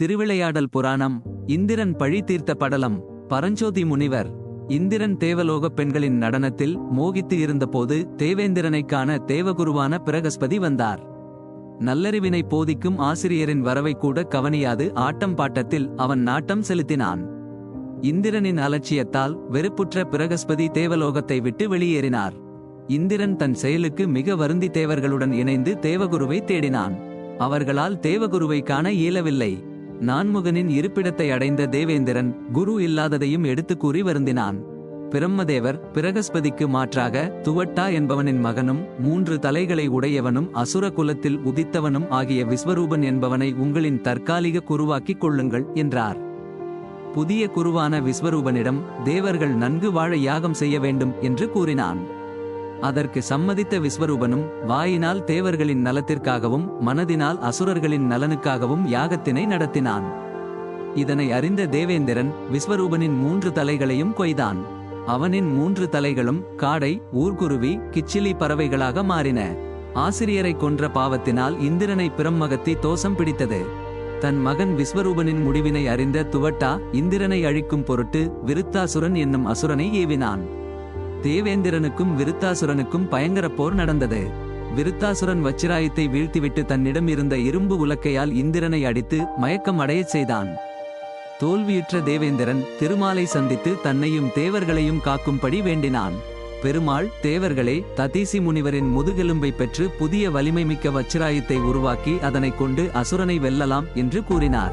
திருவிளையாடல் புராணம் இந்திரன் பழி தீர்த்த படலம் பரஞ்சோதி முனிவர். இந்திரன் தேவலோகப் பெண்களின் நடனத்தில் மோகித்து இருந்தபோது தேவேந்திரனைக் காண தேவகுருவான பிரகஸ்பதி வந்தார். நல்லறிவினை போதிக்கும் ஆசிரியரின் வரவை கூட கவனியாது ஆட்டம் பாட்டத்தில் அவன் நாட்டம் செலுத்தினான். இந்திரனின் அலட்சியத்தால் வெறுப்புற்ற பிரகஸ்பதி தேவலோகத்தை விட்டு வெளியேறினார். இந்திரன் தன் செயலுக்கு மிக வருந்தி தேவர்களுடன் இணைந்து தேவகுருவை தேடினான். அவர்களால் தேவகுருவை காண இயலவில்லை. நான்முகனின் இருப்பிடத்தை அடைந்த தேவேந்திரன் குரு இல்லாததையும் எடுத்து கூறி வருந்தினான். பிரம்மதேவர் பிரகஸ்பதிக்கு மாற்றாக துவட்டா என்பவனின் மகனும் மூன்று தலைகளை உடையவனும் அசுர குலத்தில் உதித்தவனும் ஆகிய விஸ்வரூபன் என்பவனை உங்களின் தற்காலிக குருவாக்கிக் கொள்ளுங்கள் என்றார். புதிய குருவான விஸ்வரூபனிடம் தேவர்கள் நன்கு வாழ யாகம் செய்ய வேண்டும் என்று கூறினான். அதற்கு சம்மதித்த விஸ்வரூபனும் வாயினால் தேவர்களின் நலத்திற்காகவும் மனதினால் அசுரர்களின் நலனுக்காகவும் யாகத்தினை நடத்தினான். இதனை அறிந்த தேவேந்திரன் விஸ்வரூபனின் மூன்று தலைகளையும் கொய்தான். அவனின் மூன்று தலைகளும் காடை ஊர்குருவி கிச்சிலி பறவைகளாக மாறின. ஆசிரியரை கொன்ற பாவத்தினால் இந்திரனை பிரம்மகத்தி தோஷம் பிடித்தது. தன் மகன் விஸ்வரூபனின் முடிவினை அறிந்த துவட்டா இந்திரனை அழிக்கும் பொருட்டு விருத்தாசுரன் என்னும் அசுரனை ஏவினான். தேவேந்திரனுக்கும் விருத்தாசுரனுக்கும் பயங்கர போர் நடந்தது. விருத்தாசுரன் வச்சிராயத்தை வீழ்த்திவிட்டு தன்னிடம் இருந்த இரும்பு உலக்கையால் இந்திரனை அடித்து மயக்கம் அடையச் செய்தான். தோல்வியுற்ற தேவேந்திரன் திருமாலை சந்தித்து தன்னையும் தேவர்களையும் காக்கும்படி வேண்டினான். பெருமாள் தேவர்களே ததீசி முனிவரின் முதுகெலும்பை பெற்று புதிய வலிமை மிக்க வச்சிராயத்தை உருவாக்கி அதனைக் கொண்டு அசுரனை வெல்லலாம் என்று கூறினார்.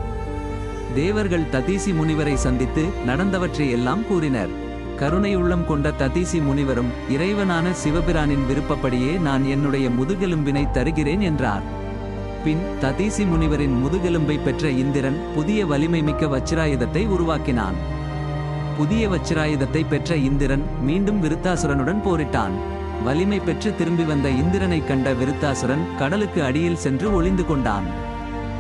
தேவர்கள் ததீசி முனிவரை சந்தித்து நடந்தவற்றை எல்லாம் கூறினர். கருணையுள்ளம் கொண்ட ததீசி முனிவரும் இறைவனான சிவபிரானின் விருப்பப்படியே நான் என்னுடைய முதுகெலும்பினை தருகிறேன் என்றார். பின் ததீசி முனிவரின் முதுகெலும்பை பெற்ற இந்திரன் புதிய வலிமை மிக்க வச்சிராயுதத்தை உருவாக்கினான். புதிய வச்சிராயுதத்தை பெற்ற இந்திரன் மீண்டும் விருத்தாசுரனுடன் போரிட்டான். வலிமை பெற்று திரும்பி வந்த இந்திரனைக் கண்ட விருத்தாசுரன் கடலுக்கு அடியில் சென்று ஒளிந்து கொண்டான்.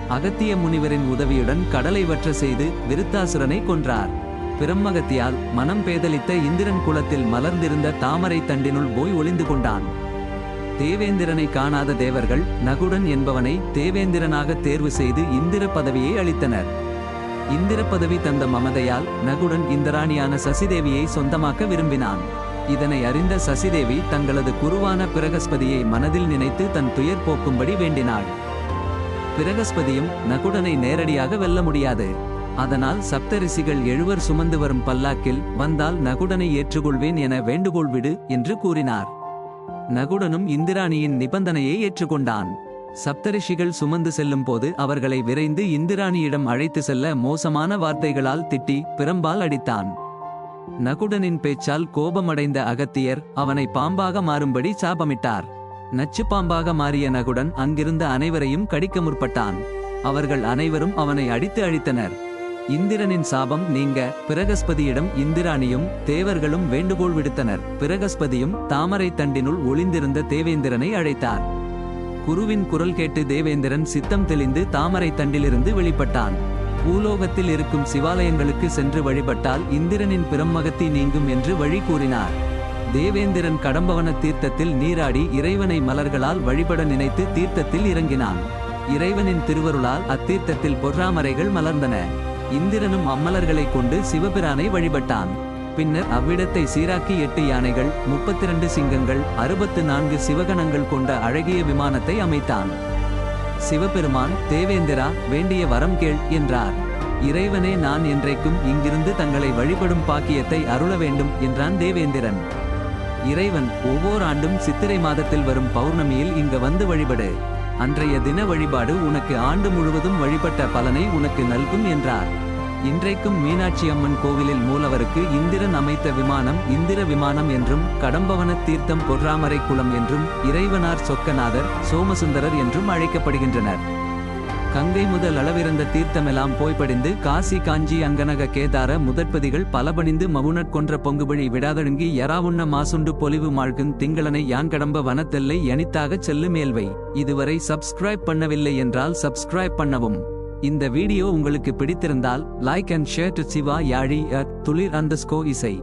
அகத்திய முனிவரின் உதவியுடன் கடலை வற்ற செய்து விருத்தாசுரனை கொன்றார். பிரம்மகத்தியால் மனம் பேதலித்த இந்திரன் குலத்தில் மலர்ந்திருந்த தாமரை தண்டினுள் போய் ஒளிந்து கொண்டான். தேவேந்திரனை காணாத தேவர்கள் நகுடன் என்பவனை தேவேந்திரனாக தேர்வு செய்து இந்திர பதவியை அளித்தனர். இந்திர பதவி தந்த மமதையால் நகுடன் இந்திராணியான சசிதேவியை சொந்தமாக்க விரும்பினான். இதனை அறிந்த சசிதேவி தங்களது குருவான பிரகஸ்பதியை மனதில் நினைத்து தன் துயர் போக்கும்படி வேண்டினாள். பிரகஸ்பதியும் நகுடனை நேரடியாக வெல்ல முடியாது. அதனால் சப்தரிசிகள் எழுவர் சுமந்து வரும் பல்லாக்கில் வந்தால் நகுடனை ஏற்றுக்கொள்வேன் என வேண்டுகோள் விடு என்று கூறினார். நகுடனும் இந்திராணியின் நிபந்தனையை ஏற்றுக்கொண்டான். சப்தரிஷிகள் சுமந்து செல்லும் போது அவர்களை விரைந்து இந்திராணியிடம் அழைத்து செல்ல மோசமான வார்த்தைகளால் திட்டி பிரம்பால் அடித்தான். நகுடனின் பேச்சால் கோபமடைந்த அகத்தியர் அவனை பாம்பாக மாறும்படி சாபமிட்டார். நச்சு பாம்பாக மாறிய நகுடன் அங்கிருந்த அனைவரையும் கடிக்க முற்பட்டான். அவர்கள் அனைவரும் அவனை அடித்து அழித்தனர். இந்திரனின் சாபம் நீங்க பிரகஸ்பதியிடம் இந்திராணியும் தேவர்களும் வேண்டுகோள் விடுத்தனர். பிரகஸ்பதியும் தாமரை தண்டினுள் ஒளிந்திருந்த தேவேந்திரனை அழைத்தார். குருவின் குரல் கேட்டு தேவேந்திரன் சித்தம் தெளிந்து தாமரை தண்டிலிருந்து வெளிப்பட்டான். பூலோகத்தில் இருக்கும் சிவாலயங்களுக்கு சென்று வழிபட்டால் இந்திரனின் பிரம்மகத்தி நீங்கும் என்று வழி கூறினார். தேவேந்திரன் கடம்பவன தீர்த்தத்தில் நீராடி இறைவனை மலர்களால் வழிபட நினைத்து தீர்த்தத்தில் இறங்கினான். இறைவனின் திருவருளால் அத்தீர்த்தத்தில் பொறாமரைகள் மலர்ந்தன. இந்திரனும் அம்மலர்களைக் கொண்டு சிவபிரானை வழிபட்டான். பின்னர் அவ்விடத்தை சீராக்கி எட்டு யானைகள் முப்பத்திரண்டு சிங்கங்கள் அறுபத்து நான்கு சிவகணங்கள் கொண்ட அழகிய விமானத்தை அமைத்தான். சிவபெருமான் தேவேந்திரா வேண்டிய வரம் கேள் என்றார். இறைவனே நான் என்றைக்கும் இங்கிருந்து தங்களை வழிபடும் பாக்கியத்தை அருள வேண்டும் என்றான் தேவேந்திரன். இறைவன் ஒவ்வொரு ஆண்டும் சித்திரை மாதத்தில் வரும் பௌர்ணமியில் இங்கு வந்து வழிபடு. அன்றைய தின வழிபாடு உனக்கு ஆண்டு முழுவதும் வழிபட்ட பலனை உனக்கு நல்கும் என்றார். இன்றைக்கும் மீனாட்சி அம்மன் கோவிலில் மூலவருக்கு இந்திரன் அமைத்த விமானம் இந்திர விமானம் என்றும் கடம்பவன தீர்த்தம் பொறாமரை குளம் என்றும் இறைவனார் சொக்கநாதர் சோமசுந்தரர் என்றும் அழைக்கப்படுகின்றனர். கங்கை முதல் அளவிருந்த தீர்த்தமெல்லாம் போய்படிந்து காசி காஞ்சி அங்கனக கேதார முதற்பதிகள் பலபணிந்து மவுனற் கொன்ற பொங்குபழி விடாதழுங்கி யராவுண்ண மாசுண்டு பொலிவு மாழ்கும் திங்களனை யான் கடம்ப வனத்தெல்லை யனித்தாகச் செல்லுமேல்வை இதுவரை சப்ஸ்கிரைப் பண்ணவில்லை என்றால் சப்ஸ்கிரைப் பண்ணவும். இந்த வீடியோ உங்களுக்கு பிடித்திருந்தால் like and share to Siva Yazhi at Thulir அண்டஸ்கோ இசை